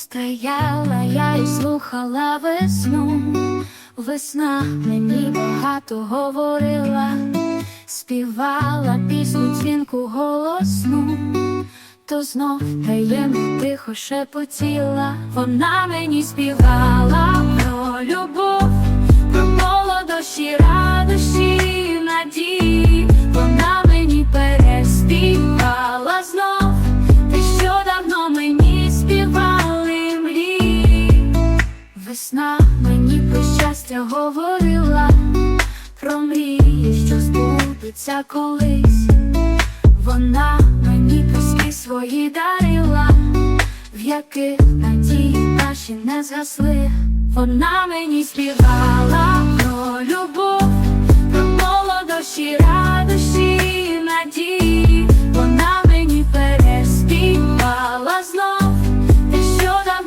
Стояла я і слухала весну, весна мені багато говорила, співала пісню дзвінку голосну, то знов таємно тихо шепотіла, вона мені співала Весна мені про щастя говорила, про мрії, що збудуться колись. Вона мені пісні свої дарила, в яких надії наші не згасли. Вона мені співала про любов,